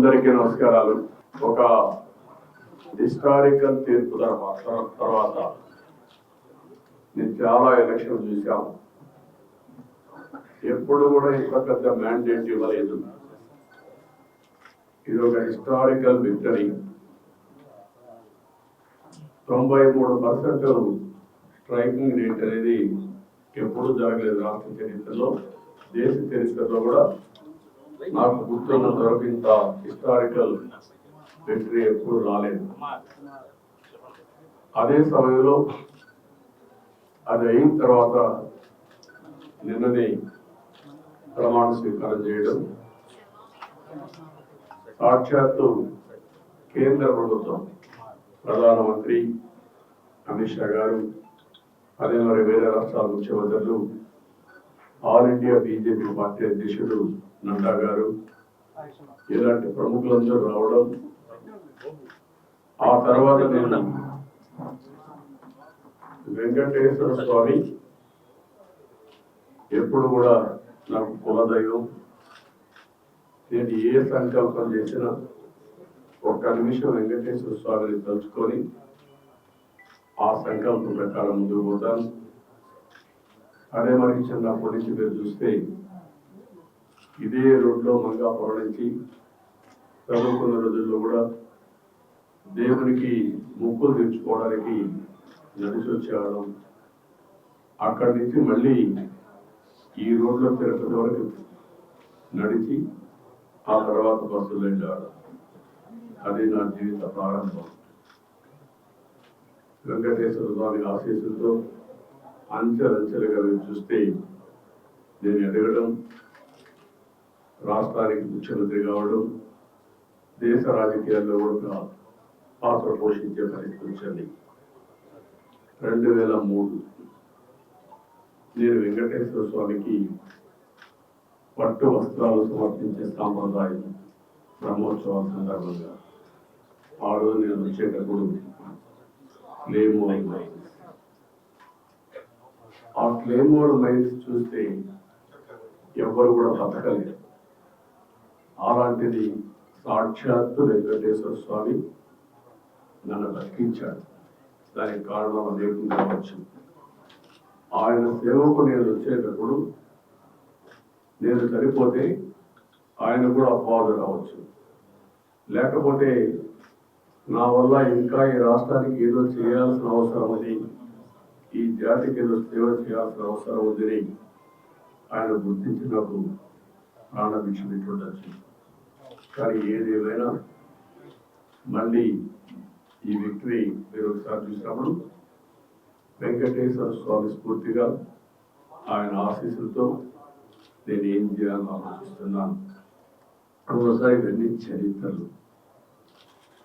అందరికీ నమస్కారాలు. ఒక హిస్టారికల్ తీర్పు తర్వాత తర్వాత నేను చాలా ఎలక్షన్ చూశాం. ఎప్పుడు కూడా ఇంత పెద్ద మ్యాండేట్ ఇవ్వలేదు. ఇది ఒక హిస్టారికల్ విక్టరీ తొంభై మూడు పర్సెంట్ స్ట్రైకింగ్ రేట్ అనేది ఎప్పుడు జరగలేదు రాష్ట్ర చరిత్రలో. దేశ చరిత్రలో కూడా నాకు గుర్తున్నంత వరకు ఇంత హిస్టారికల్ విక్టరీ ఎప్పుడు రాలేదు. అదే సమయంలో అది అయిన తర్వాత నిన్ననే ప్రమాణ స్వీకారం చేయడం సాక్షాత్తు కేంద్ర ప్రభుత్వం ప్రధానమంత్రి అమిత్ షా గారు అదే మరి వేరే రాష్ట్రాల ముఖ్యమంత్రులు ఆల్ ఇండియా బీజేపీ పార్టీ అధ్యక్షుడు నడ్డా గారు ఇలాంటి ప్రముఖులందరూ రావడం ఆ తర్వాత నేను వెంకటేశ్వర స్వామి ఎప్పుడు కూడా నాకు కులదైవం. నేను ఏ సంకల్పం చేసినా ఒక్క నిమిషం వెంకటేశ్వర స్వామిని తలుచుకొని ఆ సంకల్పం ప్రకారం ముందుకు పోతాను. అదే మనకి చిన్నప్పటి నుంచి మీరు చూస్తే ఇదే రోడ్లో మంగాపురం నుంచి చదువుకున్న రోజుల్లో కూడా దేవునికి ముక్కులు తెచ్చుకోవడానికి నడిచి వచ్చేవాళ్ళం. అక్కడి నుంచి మళ్ళీ ఈ రోడ్లో తిరుపతి వరకు నడిచి ఆ తర్వాత బస్సులో వెళ్ళేవాళ్ళం అది నా జీవిత ప్రారంభం. వెంకటేశ్వర స్వామి ఆశీస్సులతో అంచెలంచెలుగా మీరు చూస్తే నేను ఎదగడం రాష్ట్రానికి ముఖ్యమంత్రి కావడం దేశ రాజకీయాల్లో కూడా పాత్ర పోషించే పరిస్థితి వచ్చింది. రెండు వేల మూడు నేను వెంకటేశ్వర స్వామికి పట్టు వస్త్రాలు సమర్పించే సాంప్రదాయం బ్రహ్మోత్సవాల సందర్భంగా. ఆ రోజు నేను వచ్చేటప్పుడు లేము అయిపోయింది ఆ క్లేమోర్ మైన్స్ చూస్తే ఎవ్వరు కూడా బతకలేరు. అలాంటిది సాక్షాత్తు వెంకటేశ్వర స్వామి నన్ను బతికించాడు. దానికి కారణం అనేకం కావచ్చు. ఆయన సేవకు నేను వచ్చేటప్పుడు నేను సరిపోతే ఆయన కూడా అపవాదు రావచ్చు లేకపోతే నా వల్ల ఇంకా ఈ రాష్ట్రానికి ఏదో చేయాల్సిన అవసరం ఉంది. ఈ జాతికి ఏదో సేవ చేయాల్సిన అవసరం ఉందని ఆయన గుర్తించి నాకు ప్రాణభిక్ష పెట్టుండొచ్చు కానీ ఏది మళ్ళీ ఈ విక్టరీ మీరు ఒకసారి చూసినప్పుడు వెంకటేశ్వర స్వామి స్ఫూర్తిగా ఆయన ఆశీస్సులతో నేను ఏం చేయాలని ఆలోచిస్తున్నాను. ఒకసారి ఇవన్నీ చరిత్రలు.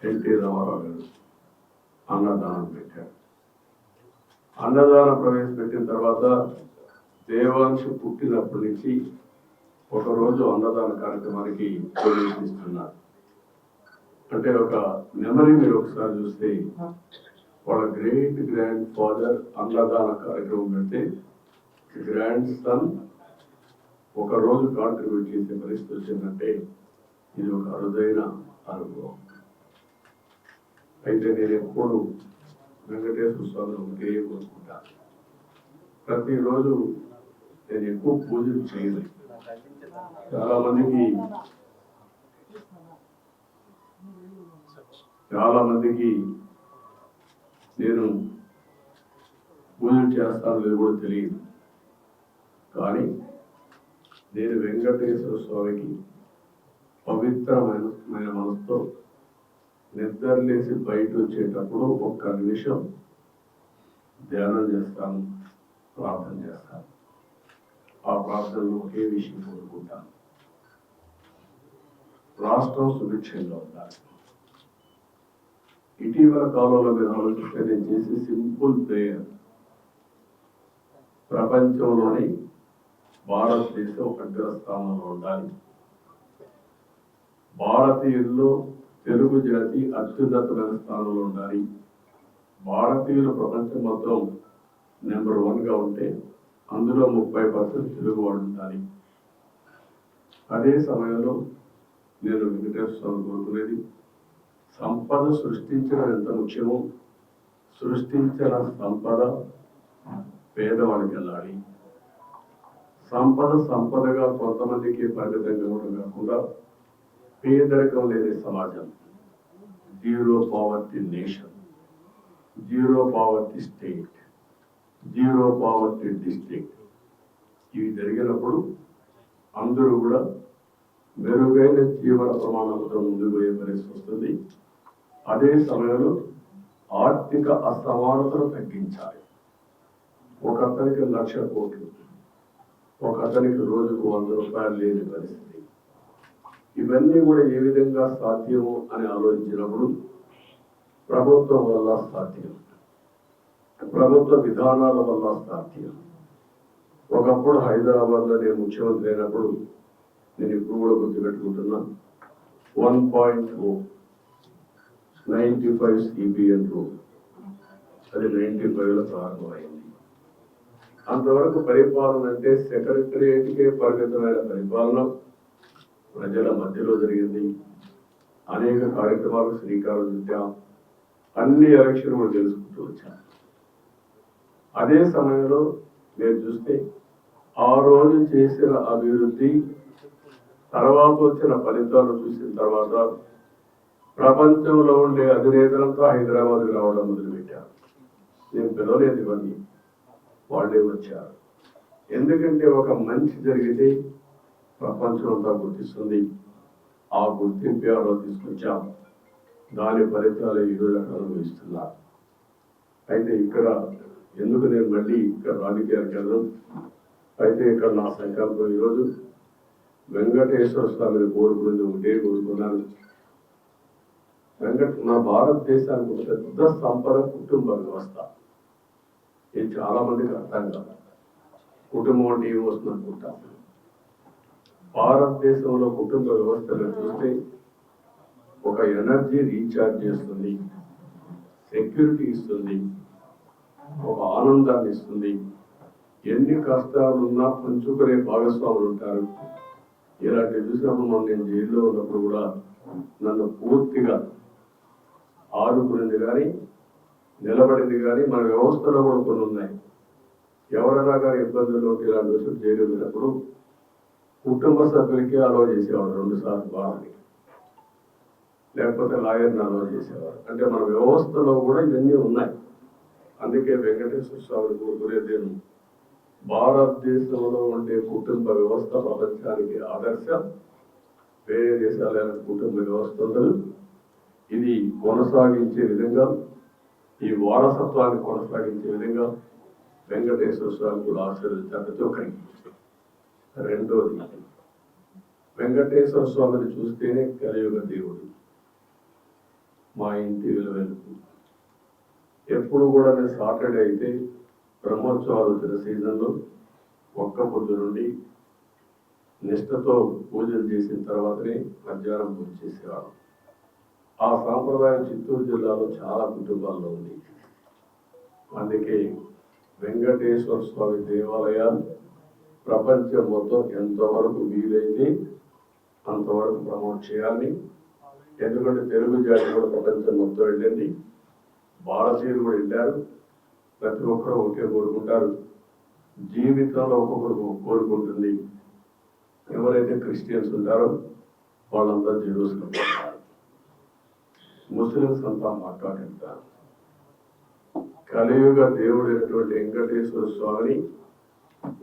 ఎన్టీ రామారావు గారు అన్నదానం అన్నదానం ప్రవేశపెట్టిన తర్వాత దేవాంశ పుట్టినప్పటి నుంచి ఒకరోజు అన్నదాన కార్యక్రమానికి ప్రవేశిస్తున్నారు. అంటే ఒక మెమరీ మీరు ఒకసారి చూస్తే వాళ్ళ గ్రేట్ గ్రాండ్ ఫాదర్ అన్నదాన కార్యక్రమం పెడితే గ్రాండ్ సన్ ఒక రోజు కాంట్రిబ్యూట్ చేసే పరిస్థితి వచ్చిందంటే ఇది ఒక అరుదైన అనుభవం. అయితే నేను ఎప్పుడు వెంకటేశ్వర స్వామిని ఒకటే కోరుకుంటాను ప్రతిరోజు నేను ఎక్కువ పూజలు చేయలేదు చాలా మందికి చాలా మందికి నేను పూజలు చేస్తాను లేదు కూడా తెలియదు. కానీ నేను వెంకటేశ్వర స్వామికి పవిత్రమైన మనసుతో నిద్రలేసి బయట వచ్చేటప్పుడు ఒక్క నిమిషం ధ్యానం చేస్తాను ప్రార్థన చేస్తాను. ఆ ప్రార్థనలో ఒకే విషయం కోరుకుంటాను. రాష్ట్రం సుభిక్షంగా ఉండాలి. ఇటీవల కాలంలో మీరు ఆలోచిస్తే నేను చేసే సింపుల్ ప్రేయర్. ప్రపంచంలోని భారతదేశం అగ్రస్థానంలో ఉండాలి. భారతీయుల్లో తెలుగు జాతి అత్యున్నతమైన స్థానంలో ఉండాలి. భారతీయులు ప్రపంచం మొత్తం నెంబర్ వన్గా ఉంటే అందులో ముప్పై పర్సెంట్ తెలుగు వాళ్ళు ఉండాలి. అదే సమయంలో నేను వెంకటేశ్వర స్వామి కోరుకునేది సంపద సృష్టించడం ఎంత ముఖ్యమో సృష్టించిన సంపద పేదవాడికి వెళ్ళాలి. సంపద సంపదగా కొంతమందికి పరిమితం కావడం కాకుండా పేదరికం లేని సమాజం. Zero poverty nation zero poverty state zero poverty district ఇవి జరిగినప్పుడు అందరూ కూడా మెరుగైన జీవన ప్రమాణాలతో ముందుకు పోయే పరిస్థితి వస్తుంది. అదే సమయంలో ఆర్థిక అసమానతను తగ్గించాలి. ఒక అతనికి లక్ష కోట్లు ఒక అతనికి రోజుకు వంద రూపాయలు లేని పరిస్థితి. ఇవన్నీ కూడా ఏ విధంగా సాధ్యము అని ఆలోచించినప్పుడు ప్రభుత్వం వల్ల సాధ్యం. ప్రభుత్వ విధానాల వల్ల సాధ్యం. ఒకప్పుడు హైదరాబాద్లో నేను ముఖ్యమంత్రి అయినప్పుడు నేను ఇప్పుడు కూడా గుర్తుపెట్టుకుంటున్నా one point O ninety five CBN రూ అది నైన్టీ ఫైవ్లో ప్రారంభమైంది. అంతవరకు పరిపాలన అంటే సెక్రటరియట్కే పరిమితమైన పరిపాలన. ప్రజల మధ్యలో జరిగింది. అనేక కార్యక్రమాలకు శ్రీకారం చుట్టాం అన్ని ఎలక్షన్ తెలుసుకుంటూ వచ్చాం అదే సమయంలో మీరు చూస్తే ఆ రోజు చేసిన అభివృద్ధి తర్వాత వచ్చిన ఫలితాలు చూసిన తర్వాత ప్రపంచంలో ఉండే అధినేతలంతా హైదరాబాద్కి రావడం మొదలుపెట్టారు. నేను పిలవలేదు ఇవన్నీ. వాళ్ళే వచ్చారు. ఎందుకంటే ఒక మంచి జరిగితే ప్రపంచం అంతా గుర్తిస్తుంది. ఆ గుర్తింపు ఎవరో తీసుకొచ్చాం. దాని ఫలితాలు ఈరోజు అక్కడ అనుభవిస్తున్నారు అయితే ఇక్కడ ఎందుకు నేను మళ్ళీ ఇక్కడ రాజకీయాలకు వెళ్ళడం అయితే ఇక్కడ నా సంకల్పం ఈరోజు వెంకటేశ్వర స్వామిని కోరుకునేది ఒకటే కోరుకున్నాను. వెంకట నా భారతదేశానికి ఒక పెద్ద సంపద కుటుంబ వ్యవస్థ. ఇది చాలా మందికి అర్థం కాదు. కుటుంబం అంటే ఏం వస్తుంది భారతదేశంలో కుటుంబ వ్యవస్థను చూస్తే ఒక ఎనర్జీ రీఛార్జ్ చేస్తుంది సెక్యూరిటీ ఇస్తుంది ఒక ఆనందాన్ని ఇస్తుంది. ఎన్ని కష్టాలు ఉన్నా పంచుకునే భాగస్వాములు ఉంటారు. ఇలాంటి చూసినప్పుడు మొన్న నేను జైల్లో ఉన్నప్పుడు కూడా నన్ను పూర్తిగా ఆదుకునేది కానీ నిలబడింది కానీ మన వ్యవస్థలో కూడా కొన్ని ఉన్నాయి. ఎవరైనా కానీ ఇబ్బందులు ఉంటే ఇలాంటి విషయం జైలు వెళ్ళినప్పుడు కుటుంబ సభ్యులకి అలవ చేసేవాడు రెండు సార్లు బాధని లేకపోతే లాయర్ని అలవ చేసేవారు. అంటే మన వ్యవస్థలో కూడా ఇవన్నీ ఉన్నాయి. అందుకే వెంకటేశ్వర స్వామిని కోరుకునేది నేను భారతదేశంలో ఉండే కుటుంబ వ్యవస్థ ప్రపంచానికి ఆదర్శం. వేరే దేశాలైన కుటుంబ వ్యవస్థ ఇది కొనసాగించే విధంగా ఈ వారసత్వాన్ని కొనసాగించే విధంగా వెంకటేశ్వర స్వామి కూడా ఆశీర్వదించాలని ఒకరికి రెండోది వెంకటేశ్వర స్వామిని చూస్తేనే కలియుగ దేవుడు. మా ఇంటి విలువలకు ఎప్పుడు కూడా నేను సాటర్డే అయితే బ్రహ్మోత్సవాలు వచ్చిన సీజన్లో ఒక్క పొద్దు నుండి నిష్టతో పూజలు చేసిన తర్వాతనే మధ్యాహ్నం పూజ చేసేవాడు ఆ సాంప్రదాయం చిత్తూరు జిల్లాలో చాలా కుటుంబాల్లో ఉంది. అందుకే వెంకటేశ్వర స్వామి దేవాలయాలు ప్రపంచం మొత్తం ఎంతవరకు వీలైతే అంతవరకు ప్రమోట్ చేయాలి. ఎందుకంటే తెలుగు జాతి కూడా ప్రపంచం మొత్తం వెళ్ళింది. భారతీయులు కూడా వెళ్ళారు. ప్రతి ఒక్కరు ఒకే కోరుకుంటారు. జీవితంలో ఒక్కొక్కరు కోరుకుంటుంది. ఎవరైతే క్రిస్టియన్స్ ఉంటారో వాళ్ళంతా జీరోస్లో పోతారు ముస్లిమ్స్ అంతా మాట్లాడుతారు కలియుగ దేవుడైనటువంటి వెంకటేశ్వర స్వామిని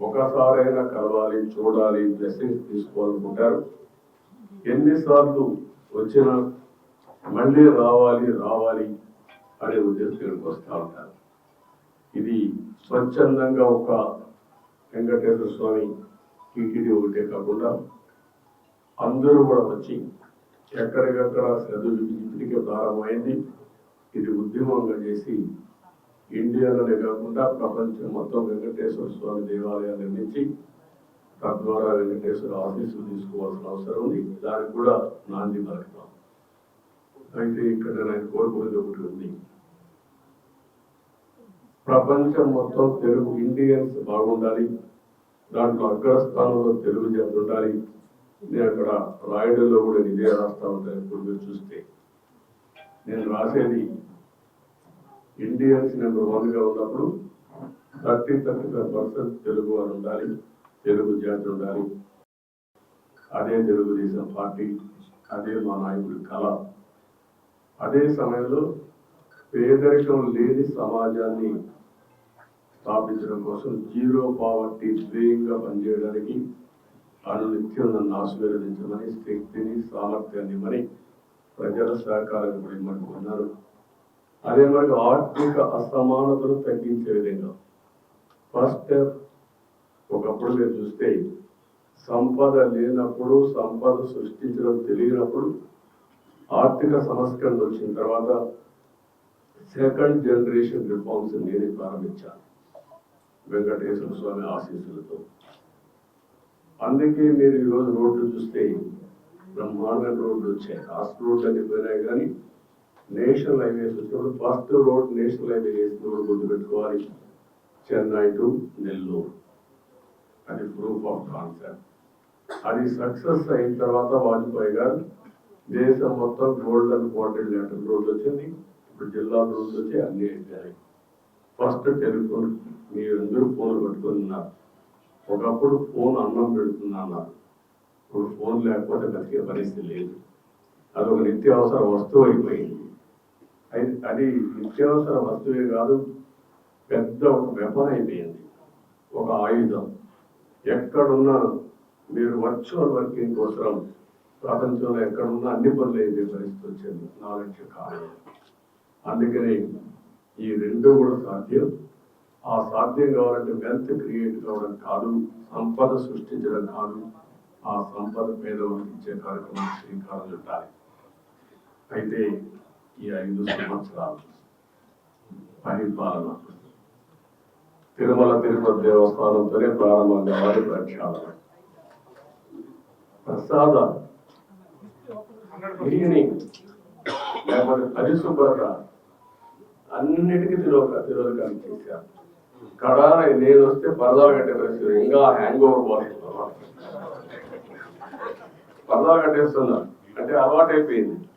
ఒకసారైనా కలవాలి చూడాలి బ్లెస్సింగ్స్ తీసుకోవాలనుకుంటారు. ఎన్నిసార్లు వచ్చినా మళ్ళీ రావాలి రావాలి అనే ఉద్దేశం ఇక్కడికి వస్తూ ఉంటారు. ఇది స్వచ్ఛందంగా ఒక వెంకటేశ్వర స్వామి టీటీడీ ఒకటే కాకుండా అందరూ కూడా వచ్చి ఎక్కడికక్కడ శ్రద్ధ చూపించి ఇప్పటికే ప్రారంభమైంది. ఇది ఉద్యమంగా చేసి ఇండియాలోనే కాకుండా ప్రపంచం మొత్తం వెంకటేశ్వర స్వామి దేవాలయాలు నిర్మించి తద్వారా వెంకటేశ్వర ఆశీస్సులు తీసుకోవాల్సిన అవసరం ఉంది. దానికి కూడా నాంది పలుకుతాం అయితే ఇక్కడ నేను కోరుకునేది ఒకటి ఉంది. ప్రపంచం మొత్తం తెలుగు ఇండియన్స్ బాగుండాలి. దాంట్లో అగ్రస్థానంలో తెలుగు జాతి ఉండాలి. నేను అక్కడ రాయడంలో కూడా ఇదే రాస్తా ఉంటాను ఇప్పుడు మీరు చూస్తే. నేను రాసేది ఇండియన్స్ నెంబర్ వన్గా ఉన్నప్పుడు thirty thirty five percent Telugu వారు ఉండాలి తెలుగు జాతి ఉండాలి. అదే తెలుగుదేశం పార్టీ అదే మా నాయకుడి కళ. అదే సమయంలో పేదరికం లేని సమాజాన్ని స్థాపించడం కోసం జీరో పావర్టీ ధ్యేయంగా పనిచేయడానికి అనునిత్యం నన్ను ఆశీర్వదించమని శక్తిని సామర్థ్యాన్ని మరి ప్రజల సహకారం కూడా ఇమ్మనుకున్నారు అదే మరి ఆర్థిక అసమానతను తగ్గించే విధంగా. ఫస్ట్ ఒకప్పుడు మీరు చూస్తే సంపద లేనప్పుడు సంపద సృష్టించడం తెలియనప్పుడు ఆర్థిక సంస్కరణలు వచ్చిన తర్వాత సెకండ్ జనరేషన్ రిఫార్మ్స్ నేనే ప్రారంభించాను. వెంకటేశ్వర స్వామి ఆశీస్సులతో. అందుకే మీరు ఈరోజు రోడ్లు చూస్తే బ్రహ్మాండ రోడ్లు వచ్చాయి. రాష్ట్ర రోడ్లు అని పోయినాయి కానీ నేషనల్ హైవేస్ వచ్చినప్పుడు ఫస్ట్ రోడ్ నేషనల్ హైవే వేసినప్పుడు గుర్తుపెట్టుకోవాలి. చెన్నై టు నెల్లూరు. అది ప్రూఫ్ ఆఫ్ కాన్సెప్ట్ అది సక్సెస్ అయిన తర్వాత వాజ్పేయి గారు దేశం మొత్తం గోల్డెన్ క్వార్టర్ లెటర్ రోడ్ వచ్చింది. ఇప్పుడు జిల్లా రోడ్లు వచ్చి అన్ని అయిపోయాయి. ఫస్ట్ టెలిఫోన్ మీరందరూ అందరూ ఫోన్ పెట్టుకుని ఉన్నారు. ఒకప్పుడు ఫోన్ అన్నం పెడుతున్నా అన్నారు. ఇప్పుడు ఫోన్ లేకపోతే బతికే పరిస్థితి లేదు. అది ఒక నిత్యావసర వస్తువు అయిపోయింది. అది అది నిత్యావసర వస్తువే కాదు పెద్ద ఒక వెపన్ అయిపోయింది. ఒక ఆయుధం. ఎక్కడున్నా మీరు వర్చువల్ వర్కింగ్ కోసం ప్రపంచంలో ఎక్కడున్నా అన్ని పనులు అయిపోయే పరిస్థితి వచ్చింది. నాలెడ్జ్ కాలం అందుకని ఈ రెండు కూడా సాధ్యం. ఆ సాధ్యం కావాలంటే వెల్త్ క్రియేట్ కావడం కాదు సంపద సృష్టించడం కాదు. ఆ సంపద పేదవాళ్ళకి ఇచ్చే కార్యక్రమం శ్రీకారం చుట్టాలి. అయితే ఈ ఐదు సంవత్సరాలు. పరిపాలన. తిరుమల తిరుపతి దేవస్థానంతోనే ప్రారంభం కావాలి ప్రక్షాళన. ప్రసాద క్లీనింగ్ లేకపోతే పరిశుభ్రత అన్నిటికీ తిరోక తిరోధకాలు చేశారు. కడాన నేను వస్తే పరదాలు కట్టే ఇంకా హ్యాంగ్ ఓవర్ పోతున్నా పరదాలు కట్టేస్తున్నా అంటే అలవాటు అయిపోయింది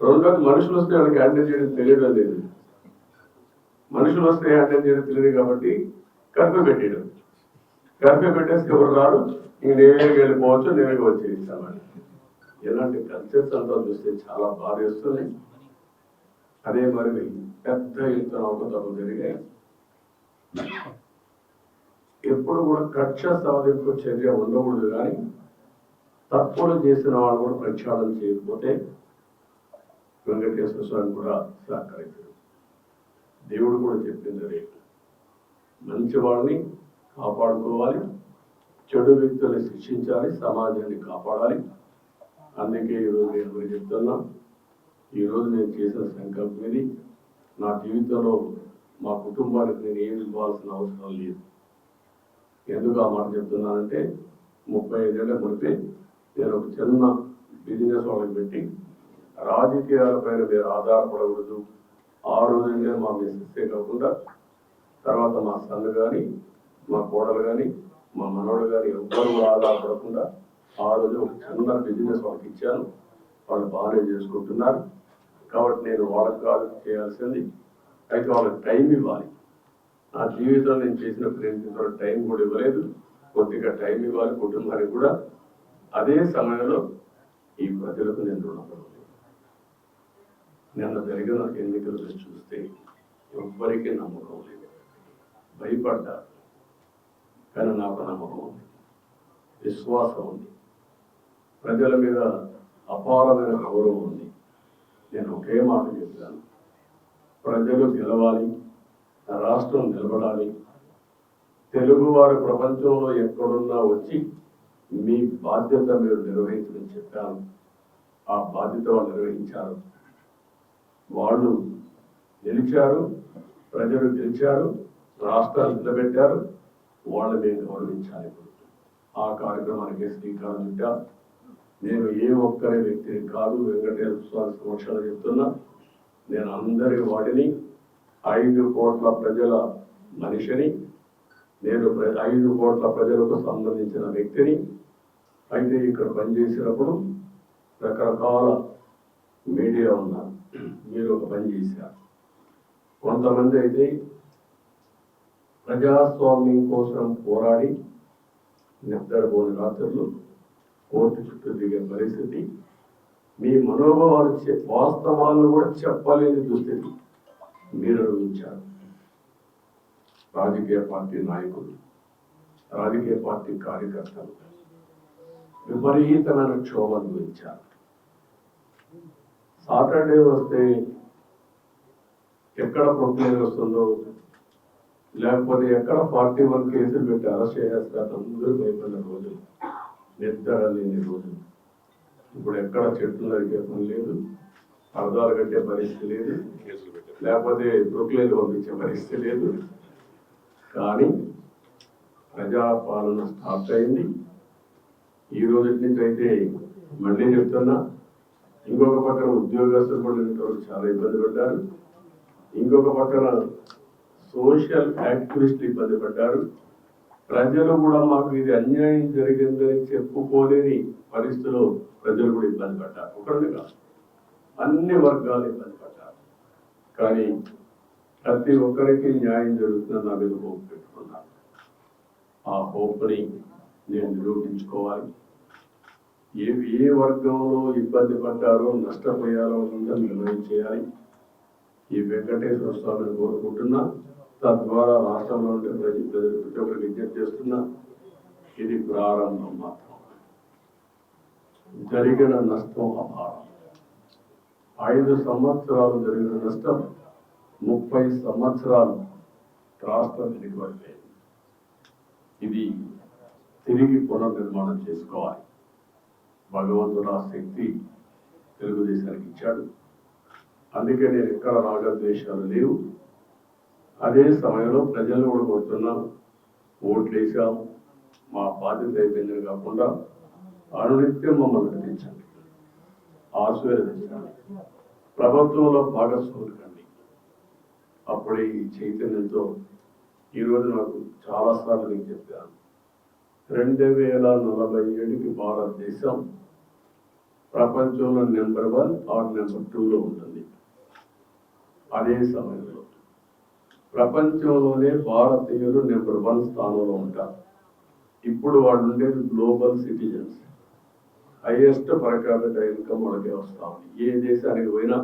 రెండోది మనుషులు వస్తే వాళ్ళకి హ్యాండిల్ చేయడం తెలియడం లేదు. మనుషులు వస్తే హ్యాండిల్ చేయడం తెలియదు కాబట్టి కర్ఫ్యూ పెట్టేయడం. కర్ఫ్యూ పెట్టేస్తే ఎవరు రారు? ఇంక నేనే వెళ్ళిపోవచ్చు నేనే వచ్చేస్తామని ఇలాంటి కల్చర్స్ అంతా చూస్తే చాలా బాధ వేస్తుంది. అదే మరి పెద్ద ఎత్తున అవకతలు జరిగాయి. ఎప్పుడు కూడా కక్ష సాధింపు చర్య ఉండకూడదు కానీ తప్పులు చేసిన వాళ్ళు కూడా ప్రక్షాళన చేయకపోతే వెంకటేశ్వర స్వామి కూడా సహకరించడు దేవుడు కూడా చెప్పింది అదే. మంచి వాళ్ళని కాపాడుకోవాలి చెడు వ్యక్తుల్ని శిక్షించాలి సమాజాన్ని కాపాడాలి. అందుకే ఈరోజు నేను మీకు చెప్తున్నా ఈరోజు నేను చేసిన సంకల్పం ఇది. నా జీవితంలో మా కుటుంబానికి నేను ఏమి ఇవ్వాల్సిన అవసరం లేదు. ఎందుకు ఆ మాట చెప్తున్నానంటే ముప్పై ఐదేళ్ళ మునిపే నేను ఒక చిన్న బిజినెస్ వాళ్ళకి పెట్టి రాజకీయాలపైన మీరు ఆధారపడకూడదు. ఆ రోజునే మా మిస్సెస్సే కాకుండా తర్వాత మా సన్ను కానీ మా కోడలు కానీ మా మనవడు కానీ ఎవ్వరూ ఆధారపడకుండా ఆ రోజు ఒక చిన్న బిజినెస్ వాళ్ళకి ఇచ్చాను. వాళ్ళు బాగానే చేసుకుంటున్నారు. కాబట్టి నేను వాళ్ళకి కాదు చేయాల్సింది అయితే వాళ్ళకి టైం ఇవ్వాలి. నా జీవితంలో నేను చేసిన ప్రయత్నించిన టైం కూడా ఇవ్వలేదు. కొద్దిగా టైం ఇవ్వాలి కుటుంబానికి కూడా. అదే సమయంలో ఈ ప్రజలకు నేను రుణపడలేదు. నిన్న జరిగిన ఎన్నికలు చూస్తే ఎవ్వరికీ నమ్మకం లేదు. భయపడ్డారు కానీ నాకు నమ్మకం ఉంది. విశ్వాసం ఉంది. ప్రజల మీద అపారమైన గౌరవం ఉంది. నేను ఒకే మాట చెప్తాను. ప్రజలు గెలవాలి. రాష్ట్రం నిలబడాలి. తెలుగువారు ప్రపంచంలో ఎక్కడున్నా వచ్చి మీ బాధ్యత మీరు నిర్వహించమని చెప్పాను. ఆ బాధ్యత వాళ్ళు నిర్వహించారు. వాళ్ళు గెలిచారు ప్రజలు గెలిచారు రాష్ట్రాలు నిలబెట్టారు వాళ్ళు మేము గౌరవించాలి ఇప్పుడు. ఆ కార్యక్రమానికి శ్రీకారం చుట్టా నేను ఏ ఒక్కరి వ్యక్తిని కాదు వెంకటేశ్వర స్వామి సమక్షంలో చెప్తున్నా నేను అందరి వాటిని ఐదు కోట్ల ప్రజల మనిషిని నేను ఐదు కోట్ల ప్రజలకు సంబంధించిన వ్యక్తిని అయితే ఇక్కడ పనిచేసినప్పుడు రకరకాల మీడియా ఉన్నారు మీరు ఒక పని చేశారు. కొంతమంది అయితే ప్రజాస్వామ్యం కోసం పోరాడి నిద్రపోని రాత్రులు కోర్టు చుట్టూ దిగే పరిస్థితి మీ మనోభావాలు వాస్తవాలను కూడా చెప్పలేని దుస్థితి మీరు అనుభవించారు. రాజకీయ పార్టీ నాయకులు రాజకీయ పార్టీ కార్యకర్తలు విపరీతమైన క్షోభ అనుభవించారు. సాటర్డే వస్తే ఎక్కడ ప్రొక్లేన్ వస్తుందో లేకపోతే ఎక్కడ ఫార్టీ వన్ కేసులు పెట్టి అరెస్ట్ చేసేస్తారు అందరూ భయపడిన రోజులు. నిద్ర లేని రోజులు. ఇప్పుడు ఎక్కడ చెట్లు నరికే పని లేదు అర్థాలు కట్టే పరిస్థితి లేదు లేకపోతే బ్రుక్లైన్ పంపించే పరిస్థితి లేదు. కానీ ప్రజాపాలన స్టార్ట్ అయింది. ఈ రోజు నుంచి అయితే మళ్ళీ చెప్తున్నా ఇంకొక పక్కన ఉద్యోగస్తులు కూడా చాలా ఇబ్బంది పడ్డారు. ఇంకొక పక్కన సోషల్ యాక్టివిస్టులు ఇబ్బంది పడ్డారు. ప్రజలు కూడా మాకు ఇది అన్యాయం జరిగిందని చెప్పుకోలేని పరిస్థితిలో ప్రజలు కూడా ఇబ్బంది పడ్డారు. ఒకరిది కాదు అన్ని వర్గాలు ఇబ్బంది పడ్డారు. కానీ ప్రతి ఒక్కరికి న్యాయం జరుగుతుందని నా మీద హోప్ పెట్టుకున్నాను. ఆ హోప్ని నేను నిరూపించుకోవాలి. ఏ ఏ వర్గంలో ఇబ్బంది పడ్డారో నష్టపోయారో ఉందో నిర్ణయం చేయాలి. ఈ వెంకటేశ్వర స్వామిని కోరుకుంటున్నా తద్వారా రాష్ట్రంలో ఉండే ప్రజ ప్రజలు ప్రతి ఒక్కరికి విజ్ఞప్తి చేస్తున్నా. ఇది ప్రారంభం మాత్రం. జరిగిన నష్టం అపారం. ఐదు సంవత్సరాలు జరిగిన నష్టం ముప్పై సంవత్సరాలు రాష్ట్రం వెనుకబడలేదు ఇది తిరిగి పునర్నిర్మాణం చేసుకోవాలి. భగవంతుడు ఆ శక్తి తెలుగుదేశానికి ఇచ్చాడు. అందుకే నేను ఎక్కడ రాగద్వేషాలు లేవు. అదే సమయంలో ప్రజలు కూడా కొడుతున్నాం ఓట్లు వేసాం మా బాధ్యత అయిపోయింది కాకుండా అనునిత్యం మమ్మల్ని నటించండి ఆశీర్వదించండి ప్రభుత్వంలో భాగస్వాములు కండి. అప్పుడే ఈ చైతన్యంతో ఈరోజు నాకు చాలాసార్లు నేను చెప్పాను. రెండు వేల నలభై ఏడుకి భారతదేశం ప్రపంచంలో నెంబర్ వన్ ఆర్ నెంబర్ టూలో ఉంటుంది. అదే సమయంలో. ప్రపంచంలోనే భారతీయులు నెంబర్ వన్ స్థానంలో ఉంటారు. ఇప్పుడు వాళ్ళు ఉండేది global citizens. Highest per capita income వాళ్ళకే వస్తా ఉంది. ఏ దేశానికి పోయినా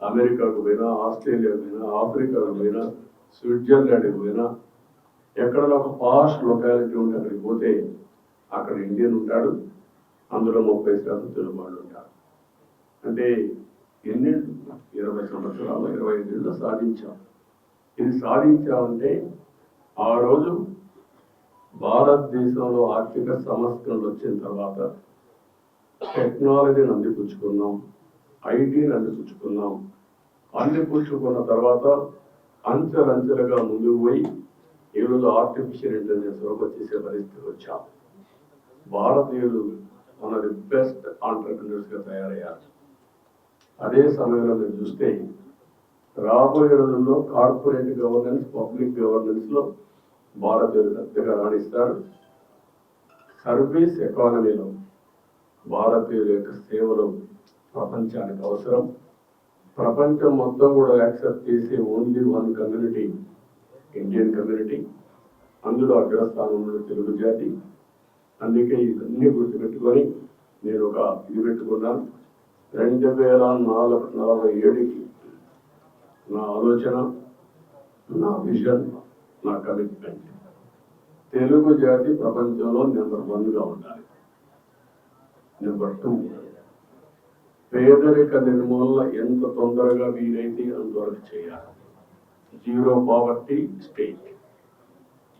అమెరికాకు పోయినా ఆస్ట్రేలియాకు పోయినా ఆఫ్రికాకు పోయినా స్విట్జర్లాండ్కి పోయినా ఎక్కడైనా ఒక పాష్ లొకాలిటీ ఉంటే అక్కడికి పోతే అక్కడ ఇండియన్ ఉంటాడు. అందులో ముప్పై శాతం తెలుగు వాళ్ళు ఉంటారు. అంటే ఎన్ని ఇరవై సంవత్సరాలు ఇరవై ఐదేళ్ళు సాధించాం. ఇది సాధించామంటే ఆ రోజు భారతదేశంలో ఆర్థిక సంస్కరణలు వచ్చిన తర్వాత టెక్నాలజీని అందిపుచ్చుకున్నాం ఐటీని అందిపుచ్చుకున్నాం. అందిపుచ్చుకున్న తర్వాత అంచెలంచెలుగా ముందుకు పోయి ఈరోజు ఆర్టిఫిషియల్ ఇంటెలిజెన్స్ వరకు చేసే పరిస్థితికి వచ్చాం? భారతీయులు మన ది బెస్ట్ ఆంటర్ప్రినర్స్గా తయారయ్యారు. అదే సమయంలో మీరు చూస్తే రాబోయే రోజుల్లో కార్పొరేట్ గవర్నెన్స్ పబ్లిక్ గవర్నెన్స్లో భారతీయులు పెద్దగా రాణిస్తారు. సర్వీస్ ఎకానమీలో భారతీయుల యొక్క సేవలు ప్రపంచానికి అవసరం. ప్రపంచం మొత్తం కూడా యాక్సెప్ట్ చేసే only one community Indian community అందులో అగ్రస్థానంలో తెలుగు జాతి. అందుకే ఇవన్నీ గుర్తుపెట్టుకొని నేను ఒక ఇది పెట్టుకున్నాను. రెండు వేల నాలుగు నలభై ఏడుకి నా ఆలోచన నా విజన్ నా కమిట్మెంట్ తెలుగు జాతి ప్రపంచంలో నెంబర్ వన్గా ఉండాలి. Number two. పేదరిక నిర్మూలన ఎంత తొందరగా వీలైతే అంతవరకు చేయాలి. జీరో పావర్టీ స్టేట్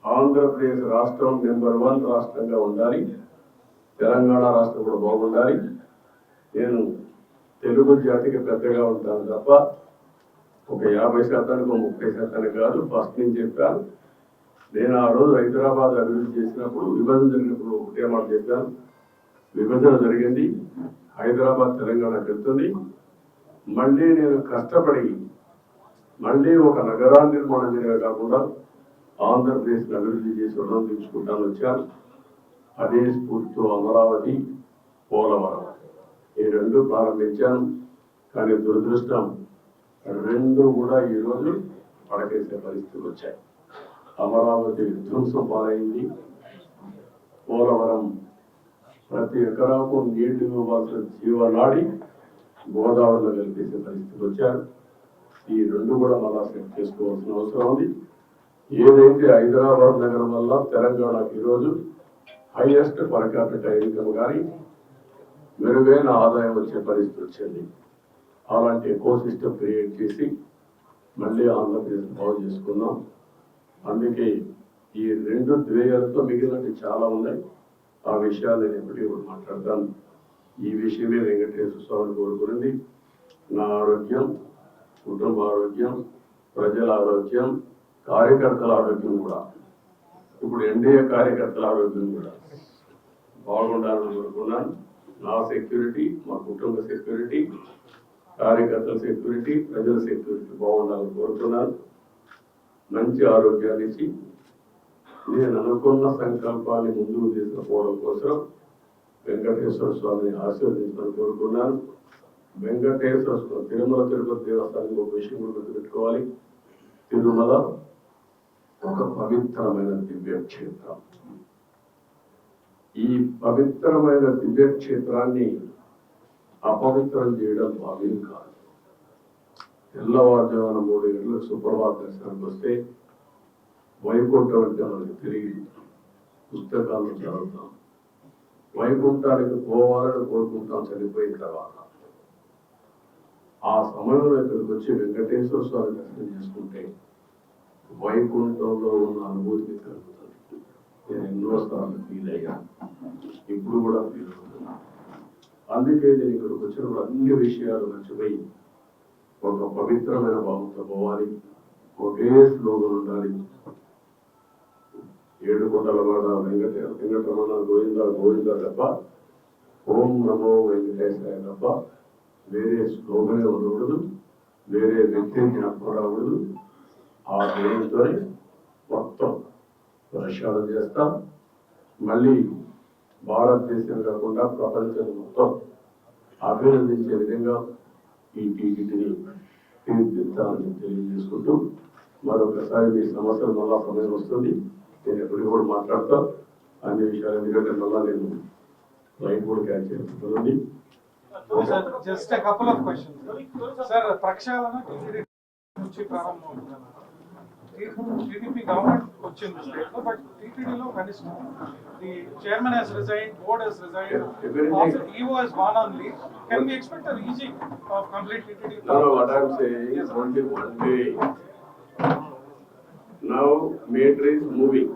ఆంధ్రప్రదేశ్ రాష్ట్రం నెంబర్ వన్ రాష్ట్రంగా ఉండాలి. తెలంగాణ రాష్ట్రం కూడా బాగుండాలి. నేను తెలుగు జాతికి పెద్దగా ఉంటాను తప్ప ఒక యాభై శాతానికి ఒక ముప్పై శాతానికి కాదు ఫస్ట్ నేను చెప్పాను. నేను ఆ రోజు హైదరాబాద్ అభివృద్ధి చేసినప్పుడు విభజన జరిగినప్పుడు ఒకటే మాట చెప్పాను. విభజన జరిగింది. హైదరాబాద్ తెలంగాణ వెళ్తుంది. మళ్ళీ నేను కష్టపడి మళ్ళీ ఒక నగరాన్ని నిర్మాణం జరిగే కాకుండా ఆంధ్రప్రదేశ్ అభివృద్ధి చేసి రుణం తీసుకుంటాను వచ్చాను అదే స్ఫూర్తితో అమరావతి పోలవరం. ఈ రెండు ప్రారంభించాను. కానీ దురదృష్టం రెండు కూడా ఈరోజు పడకేసే పరిస్థితులు వచ్చాయి. అమరావతి విధ్వంసం పాలైంది పోలవరం ప్రతి ఎకరాకు నీళ్ళు ఇవ్వాల్సిన జీవనాడి గోదావరిలో కలిపేసే పరిస్థితులు వచ్చారు. ఈ రెండు కూడా మళ్ళా సెట్ చేసుకోవాల్సిన అవసరం ఉంది. ఏదైతే హైదరాబాద్ నగరం వల్ల తెలంగాణకు ఈరోజు హైయెస్ట్ పర్ క్యాపిటల్ ఇన్కమ్ కానీ మెరుగైన ఆదాయం వచ్చే పరిస్థితి వచ్చింది. అలాంటి ఎకో సిస్టమ్ క్రియేట్ చేసి మళ్ళీ ఆంధ్రప్రదేశ్ బాగు చేసుకుందాం. అందుకే ఈ రెండు ద్వేయాలతో మిగిలినవి చాలా ఉన్నాయి. ఆ విషయాలు నేను ఎప్పటికీ మాట్లాడతాను. ఈ విషయమే వెంకటేశ్వర స్వామిని కోరుకున్నది నా ఆరోగ్యం కుటుంబ ఆరోగ్యం ప్రజల ఆరోగ్యం కార్యకర్తల ఆరోగ్యం కూడా. ఇప్పుడు ఎన్డీఏ కార్యకర్తల ఆరోగ్యం కూడా. బాగుండాలని కోరుకున్నాను. నా సెక్యూరిటీ మా కుటుంబ సెక్యూరిటీ కార్యకర్తల సెక్యూరిటీ ప్రజల సెక్యూరిటీ బాగుండాలని కోరుతున్నాను మంచి ఆరోగ్యాన్ని ఇచ్చి నేను అనుకున్న సంకల్పాన్ని ముందుకు తీసుకుపోవడం కోసం వెంకటేశ్వర స్వామిని ఆశీర్వదించాలని కోరుకున్నాను. వెంకటేశ్వర స్వామి తిరుమల తిరుపతి దేవస్థానానికి ఒక విషయం కూడా గుర్తుపెట్టుకోవాలి తిరుమల ఒక పవిత్రమైన దివ్యక్షేత్రం ఈ పవిత్రమైన దివ్యక్షేత్రాన్ని అపవిత్రం చేయడం భావ్యం కాదు. తెల్లవారుజామున మూడు గంటలకు సుప్రభాత దర్శనానికి వస్తే వైకుంఠం అంటే తిరిగి తెలియదు పుస్తకాలను చదువుతాం. వైకుంఠానికి పోవాలని కోరుకుంటాం చనిపోయిన తర్వాత. ఆ సమయంలో ఇక్కడికి వచ్చి వెంకటేశ్వర స్వామి దర్శనం చేసుకుంటే వైకుంఠంలో ఉన్న అనుభూతి కలుగుతుంది. నేను ఎన్నో సార్లు ఫీల్ అయ్యా. ఇప్పుడు కూడా ఫీల్ అవుతున్నా. అందుకే నేను ఇక్కడికి వచ్చినప్పుడు అన్ని విషయాలు మర్చిపోయి ఒక పవిత్రమైన భావంతో పోవాలి. ఒకే శ్లోకం ఉండాలి. ఏడు కొండలవాడ వెంకట వెంకటరమణ గోవింద గోవింద తప్ప ఓం నమో వెంకటేశ్వర తప్ప వేరే స్లోగనే ఉండకూడదు. వేరే వ్యక్తిని జ్ఞాపకం ఆ దేవునితో మొత్తం ప్రక్షాళన చేస్తాం. మళ్ళీ భారతదేశం కాకుండా ప్రపంచం మొత్తం అభినందించే విధంగా ఈ టీటీని తీర్చిదిద్దాలని తెలియజేసుకుంటూ మరొకసారి మీ సమస్యలు మళ్ళా సమయం వస్తుంది. నేను ఎప్పటికీ కూడా మాట్లాడతా. అన్ని విషయాలు ఎందుకంటే మళ్ళా నేను లైట్ కూడా క్యాచ్ చేస్తుంది just a couple of questions. Sir ప్రక్షాళన టీటీడీ నుంచి ప్రారంభమవుతుంది టీడీపీ గవర్నమెంట్ వచ్చింది స్టేట్లో బట్ టీటీడీలో కనిష్టం the chairman he's resign board he's resign EO he's gone on leave can we expect a razing of complete TTD only one day. Now meter is moving.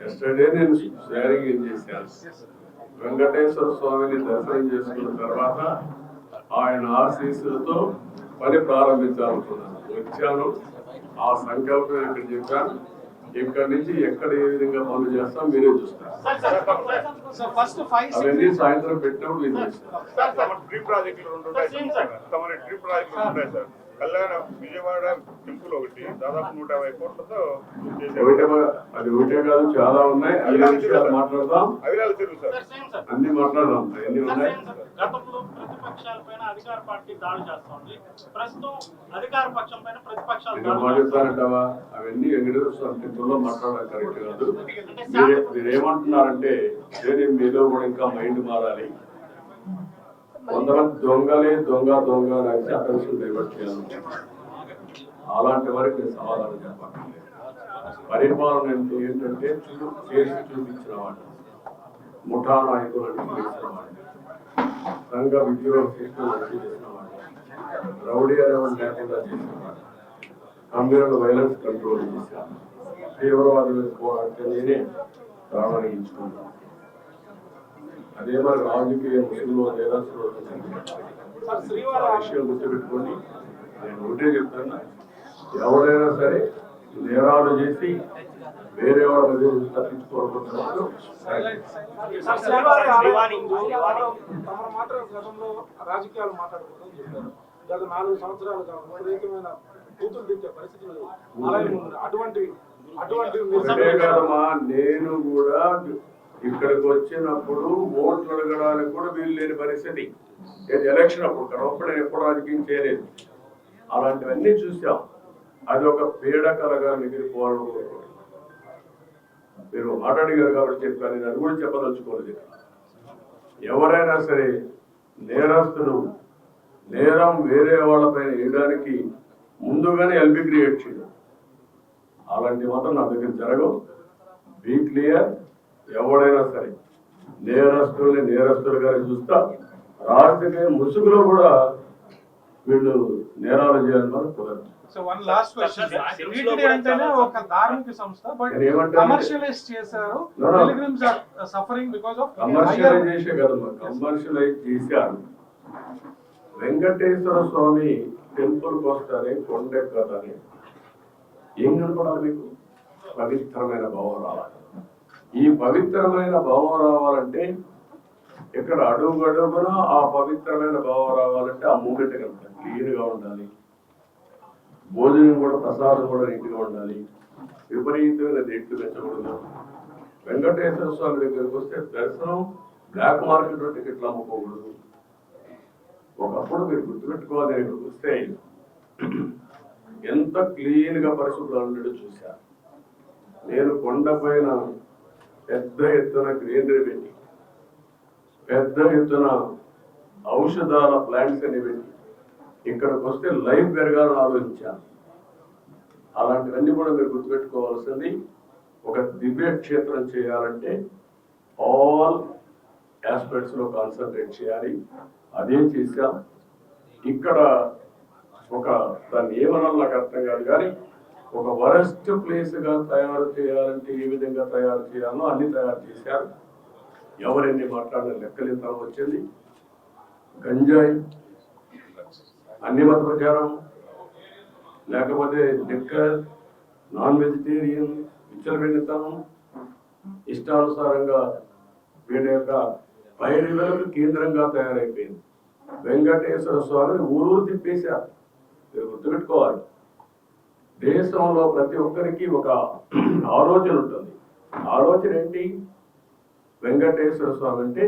Yesterday నేను sharing ఏం చేశాను. వెంకటేశ్వర స్వామిని దర్శనం చేసుకున్న తర్వాత ఆయన ఆశీస్సులతో పని ప్రారంభించాలనుకున్నాను వచ్చాను ఆ సంకల్పం ఇక్కడ చెప్పాను ఇక్కడి నుంచి ఎక్కడ ఏ విధంగా పనులు చేస్తాం మీరే చూస్తారు అవన్నీ సాయంత్రం పెట్టినప్పుడు మీరు చేస్తారు కళ్యాణ విజయవాడ టెంపుల్ ఒకటి దాదాపు నూట యాభై కోట్లతో అది ఒకటే కాదు చాలా ఉన్నాయి. మాట్లాడదాం. అవిలాల చెరువు సార్ అన్ని మాట్లాడదాం. ఎన్ని ఉన్నాయి? గతంలో ప్రతిపక్షాల పైన అధికార పార్టీ దాడి చేస్తోంది. ప్రస్తుతం అధికార పక్షం పైన ప్రతిపక్షాలు మాట్లాడతారంటావా అవన్నీ వెంకటేశ్వర స్వామి టెంపుల్లో మాట్లాడడం కరెక్ట్ కాదు. మీరే- ఏమంటున్నారంటే నేను మీలో కూడా ఇంకా మైండ్ మారాలి. కొందరం దొంగలే దొంగ దొంగ అని అటెన్షన్ డైవర్ట్ చేయాలి అలాంటి వారికి నేను సమాధానం చెప్పాలి పరిపాలన అంటే ఏంటంటే చేసి చూపించిన వాడు. ముఠా నాయకులు అంటే చేసిన వాడు. సంఘ విద్రోహ చేసిన వాడిని చేసిన వాడు. రౌడీ అనేవాడు లేకుండా చేసిన వాడు. కమ్యూనల్ వైలెన్స్ కంట్రోల్ చేశాను. తీవ్రవాదులు పోరాడితే నేనే ప్రాణాలు ఇచ్చుకున్నాను. అదే మరి రాజకీయ ముసుగులో శ్రీవారి విషయం గుర్తుపెట్టుకోండి. నేను ఒకటే చెప్తున్నా ఎవరైనా సరే నేరాలు చేసి వేరే వాళ్ళ మాట గతంలో రాజకీయాలు మాట్లాడుకోవడం చెప్పారు గత నాలుగు సంవత్సరాలుగా విపరీతమైన కూతురు తిట్టే పరిస్థితులు కాదమ్మా నేను కూడా ఇక్కడికి వచ్చినప్పుడు ఓట్లు అడగడానికి కూడా వీలు లేని పరిస్థితి. ఏది ఎలక్షన్ అప్పుడు కడవప్పుడు ఎప్పుడు రాజకీయం చేయలేదు. అలాంటివన్నీ చూసాం. అది ఒక పీడకలగా మిగిలిపోవాలని కోరుకుంటున్నాను. మీరు మాట్లాడిగారు కాబట్టి చెప్పాను. నేను అది కూడా చెప్పదలుచుకోలేదు. ఎవరైనా సరే నేరస్తులు నేరం వేరే వాళ్ళపైన వేయడానికి ముందుగానే ఎల్బి క్రియేట్ చేయడం. అలాంటి మాత్రం నా దగ్గర జరగవు. Be clear. ఎవడైనా సరే నేరస్తుల్ని నేరస్తులుగానే చూస్తా రాజకీయ ముసుగులో కూడా వీళ్ళు నేరాలు చేయాలని మనం కుదరదు. కమర్షియలైజ్ చేశారు. వెంకటేశ్వర స్వామి టెంపుల్ వస్తారని కొండెక్కదని ఏం కనపడాలి మీకు? పవిత్రమైన భావం రావాలి ఈ పవిత్రమైన భావం రావాలంటే ఇక్కడ అడుగు అడుగున ఆ పవిత్రమైన భావం రావాలంటే ఆ మూమెంట్ కనుక క్లీన్ ఉండాలి. భోజనం కూడా ప్రసాదం కూడా నీట్గా ఉండాలి. విపరీతమైన రేట్లు పెంచకూడదు. వెంకటేశ్వర స్వామి దగ్గరికి వస్తే దర్శనం బ్లాక్ మార్కెట్లో టికెట్లు అమ్ముకోకూడదు. ఒకప్పుడు మీరు గుర్తుపెట్టుకోవాలి ఇక్కడికి వస్తే ఎంత క్లీన్గా పరిశుభ్రంగా ఉండడం చూశాను నేను కొండపైన పెద్ద ఎత్తున గ్రీనరీ పెట్టి పెద్ద ఎత్తున ఔషధాల ప్లాంట్స్ అని పెట్టి ఇక్కడికి వస్తే లైఫ్ పెరగాలని ఆలోచించాను. అలాంటివన్నీ కూడా మీరు గుర్తుపెట్టుకోవాల్సింది ఒక దివ్య క్షేత్రం చేయాలంటే ఆల్ ఆస్పెక్ట్స్లో కాన్సన్ట్రేట్ చేయాలి. అదే చేశాం. ఇక్కడ ఒక దాన్ని ఏమనాలి నాకు అర్థం కాదు కానీ ఒక వరస్ట్ ప్లేస్గా తయారు చేయాలంటే ఏ విధంగా తయారు చేయాలో అన్ని తయారు చేశారు. ఎవరెన్ని మాట్లాడిన లెక్కలింతనం వచ్చింది. గంజాయి అన్ని మత ప్రచారం లేకపోతే లిక్కర్ నాన్ వెజిటేరియన్ విచ్చలబెట్టితనం ఇష్టానుసారంగా వీటి యొక్క పైరులకు కేంద్రంగా తయారైపోయింది. వెంకటేశ్వర స్వామిని ఊరూరు తిప్పేశారు. మీరు గుర్తుపెట్టుకోవాలి. దేశంలో ప్రతి ఒక్కరికి ఒక ఆలోచన ఉంటుంది. ఆలోచన ఏంటి? వెంకటేశ్వర స్వామి అంటే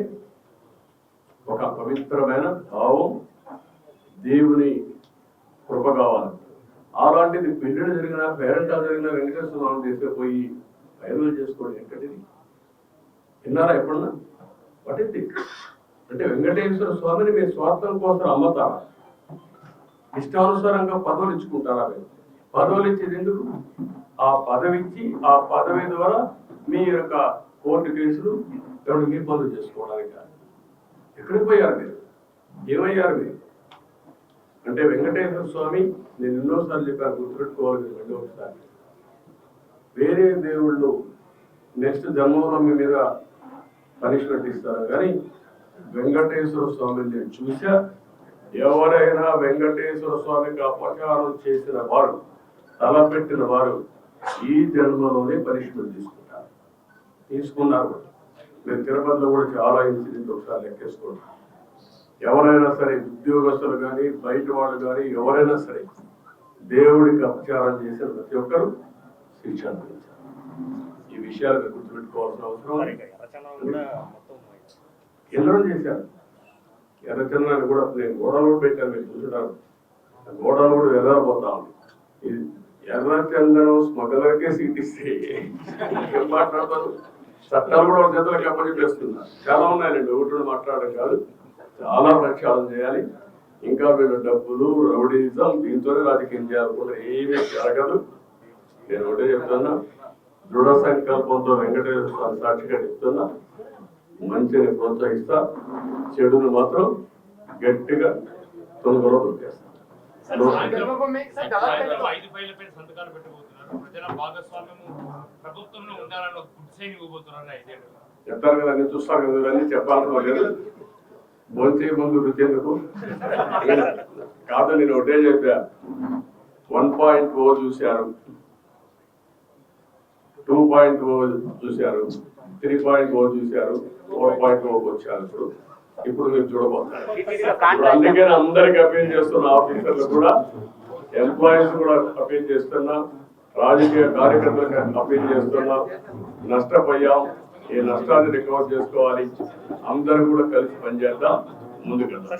ఒక పవిత్రమైన భావం దేవుని కృప కావాలి. అలాంటిది పెళ్ళిళ్ళు జరిగిన పేరెంటాలు జరిగిన వెంకటేశ్వర స్వామి తీసుకుపోయి వైరల్ చేసుకోవడం ఎక్కడిది విన్నారా ఎప్పుడన్నా? పట్టింది అంటే వెంకటేశ్వర స్వామిని మీ స్వార్థం కోసం అమ్మతారా ఇష్టానుసారంగా పదవులు ఇచ్చుకుంటారా మీరు? పదవులు ఇచ్చేది ఎందుకు? ఆ పదవి ఇచ్చి ఆ పదవి ద్వారా మీ యొక్క కోర్టు కేసులు ఎవరికి ఇబ్బందులు చేసుకోవడానికి ఎక్కడికి పోయారు మీరు? ఏమయ్యారు మీరు? అంటే వెంకటేశ్వర స్వామి నేను ఎన్నోసార్లు చెప్పాను గుర్తుపెట్టుకోవాలి మీరు రెండో ఒకసారి. వేరే దేవుళ్ళు నెక్స్ట్ జన్మలో మీ మీద పనిష్మెంట్ ఇస్తారు కానీ వెంకటేశ్వర స్వామిని నేను చూసా ఎవరైనా వెంకటేశ్వర స్వామికి అపచారం చేసిన వారు తలపెట్టిన వారు ఈ జన్మలోనే పనిష్మెంట్ తీసుకుంటారు. తీసుకున్నారు. మీరు తిరుపతిలో కూడా చాలా ఇన్సిడెంట్ ఒకసారి లెక్కేసుకోండి. ఎవరైనా సరే ఉద్యోగస్తులు కానీ బయట వాళ్ళు కానీ ఎవరైనా సరే దేవుడికి అపచారం చేసిన ప్రతి ఒక్కరు శిక్ష అనుభవించారు ఈ విషయాలు గుర్తుపెట్టుకోవాల్సిన అవసరం ఎందరో చేశారు. ఎర్రచంద్రాన్ని కూడా నేను గోడలు పెట్టాను మీరు చూసుంటారు ఆ గోడలు కూడా ఎర్రబోతా ఉంది. ఇది ఎర్రచందనం స్మగ్లర్కే సీట్ ఇస్తే ఏం మాట్లాడతారు? చట్టాలు కూడా ఒక చేతులకు అప్పచెప్పేస్తున్నారు చాలా ఉన్నాయండి ఒకటి మాట్లాడడం కాదు. చాలా ప్రక్షాళన చేయాలి. ఇంకా వీళ్ళు డబ్బులు రౌడీజం దీంతోనే రాజకీయం చేయాలనుకుంటే ఏమీ జరగదు. నేను ఒకటే చెప్తున్నా. దృఢ సంకల్పంతో వెంకటేశ్వర స్వామి సాక్షిగా చెప్తున్నా. మంచిని ప్రోత్సహిస్తా. చెడును మాత్రం గట్టిగా తొందరలో దొరికేస్తా. చెప్తారు కదా అన్ని చూస్తాను కదా ఇవన్నీ చెప్పాల్సిన లేదు భోంచే ముందు రుచేందుకు కాదు నేను ఒకటే చెప్పా. వన్ పాయింట్ ఓ చూశారు. టూ పాయింట్ ఓ చూశారు. త్రీ పాయింట్ ఓ చూశారు. ఫోర్ పాయింట్ ఓ వచ్చారు ఇప్పుడు. ఇప్పుడు మీరు చూడబోతున్నారు. ఇప్పుడు అందుకే నేను అందరికి అపీల్ చేస్తున్న ఆఫీసర్లు కూడా ఎంప్లాయీస్ కూడా అపీల్ చేస్తున్నా రాజకీయ కార్యకర్తలకు అపీల్ చేస్తున్నా నష్టపోయాం ఈ నష్టాన్ని రికవర్ చేసుకోవాలి అందరూ కూడా కలిసి పనిచేద్దాం ముందుకెళ్దాం.